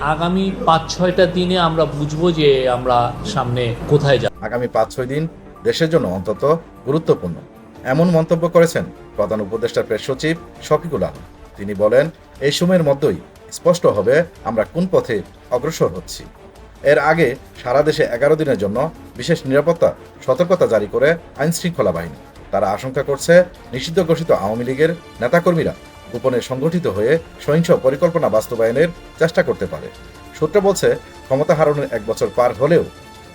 আগামী পাঁচ, ছয়টা দিনে আমরা বুঝব যে আমরা সামনে কোথায় যাব। আগামী পাঁচ, ছয় দিন দেশের জন্য অন্তত গুরুত্বপূর্ণ। এমন মন্তব্য করেছেন প্রধান উপদেষ্টা প্রেস সচিব শফিকুল আলম। তিনি বলেন, এই সময়ের মধ্যেই স্পষ্ট হবে আমরা কোন পথে অগ্রসর হচ্ছি। এর আগে সারা দেশে এগারো দিনের জন্য বিশেষ নিরাপত্তা সতর্কতা জারি করে আইন শৃঙ্খলা বাহিনী। তারা আশঙ্কা করছে, নিষিদ্ধ ঘোষিত আওয়ামী লীগের নেতাকর্মীরা গোপনে সংগঠিত হয়ে সহিংস পরিকল্পনা বাস্তবায়নের চেষ্টা করতে পারে। সূত্র বলছে, ক্ষমতা হারানোর এক বছর পার হলেও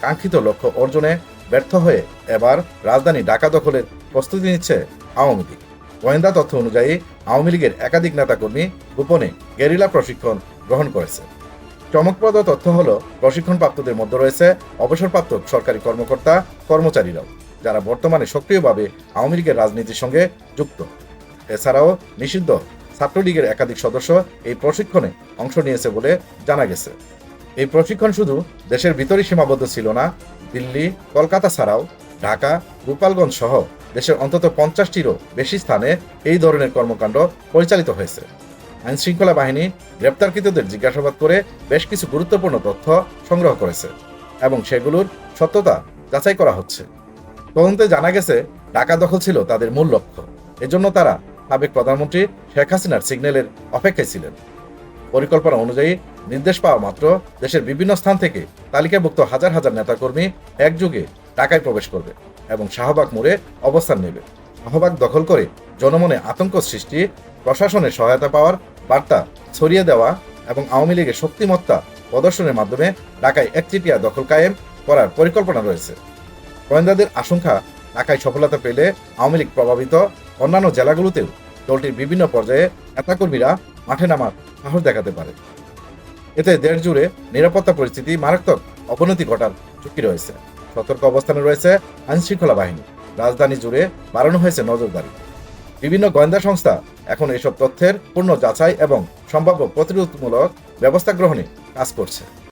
কাঙ্ক্ষিত লক্ষ্য অর্জনে ব্যর্থ হয়ে এবার রাজধানী ঢাকা দখলের প্রস্তুতি নিচ্ছে আওয়ামী লীগ। গোয়েন্দা তথ্য অনুযায়ী, আওয়ামী লীগের একাধিক নেতাকর্মী গোপনে গেরিলা প্রশিক্ষণ গ্রহণ করেছে। চমকপ্রদ তথ্য হল, প্রশিক্ষণপ্রাপ্তদের মধ্যে রয়েছে অবসরপ্রাপ্ত সরকারি কর্মকর্তা, কর্মচারীরাও, যারা বর্তমানে সক্রিয়ভাবে আওয়ামী লীগের রাজনীতির সঙ্গে যুক্ত। এছাড়াও নিষিদ্ধ ছাত্রলীগের একাধিক সদস্য এই প্রশিক্ষণে অংশ নিয়েছে বলে জানা গেছে। এই প্রশিক্ষণ শুধু দেশের ভিতরই সীমাবদ্ধ ছিল না, দিল্লি, কলকাতা ছাড়াও ঢাকা, গোপালগঞ্জ সহ দেশের অন্তত পঞ্চাশটিরও বেশি স্থানে এই ধরনের কর্মকাণ্ড পরিচালিত হয়েছে। আইন শৃঙ্খলা বাহিনী গ্রেপ্তারকৃতদের জিজ্ঞাসাবাদ করে বেশ কিছু গুরুত্বপূর্ণ তথ্য সংগ্রহ করেছে এবং সেগুলোর সত্যতা যাচাই করা হচ্ছে। তদন্তে জানা গেছে, ঢাকা দখল ছিল তাদের মূল লক্ষ্য। এজন্য তারা সাবেক প্রধানমন্ত্রী শেখ হাসিনার সিগন্যালের অপেক্ষায় ছিলেন। পরিকল্পনা অনুযায়ী নির্দেশ পাওয়া মাত্র দেশের বিভিন্ন স্থান থেকে তালিকাভুক্ত হাজার হাজার নেতাকর্মী একযোগে ঢাকায় প্রবেশ করবে এবং শাহবাগ মোড়ে অবস্থান নেবে। শাহবাগ দখল করে জনমনে আতঙ্ক সৃষ্টি প্রশাসনের সহায়তা পাওয়ার বার্তা ছড়িয়ে দেওয়া এবং আওয়ামী লীগের শক্তিমত্তা প্রদর্শনের মাধ্যমে ঢাকায় একচেটিয়া দখল কায়েম করার পরিকল্পনা রয়েছে। গোয়েন্দাদের আশঙ্কা, ঢাকায় সফলতা পেলে আওয়ামী লীগ প্রভাবিত অন্যান্য জেলাগুলোতেও দলটির বিভিন্ন পর্যায়ে নেতাকর্মীরা মাঠে নামার সাহস দেখাতে পারে। এতে দেশ জুড়ে নিরাপত্তা পরিস্থিতি মারাত্মক অবনতি ঘটার ঝুঁকি রয়েছে। সতর্ক অবস্থানে রয়েছে আইনশৃঙ্খলা বাহিনী। রাজধানী জুড়ে বাড়ানো হয়েছে নজরদারি। বিভিন্ন গোয়েন্দা সংস্থা এখন এসব তথ্যের পূর্ণ যাচাই এবং সম্ভাব্য প্রতিরোধমূলক ব্যবস্থা গ্রহণে কাজ করছে।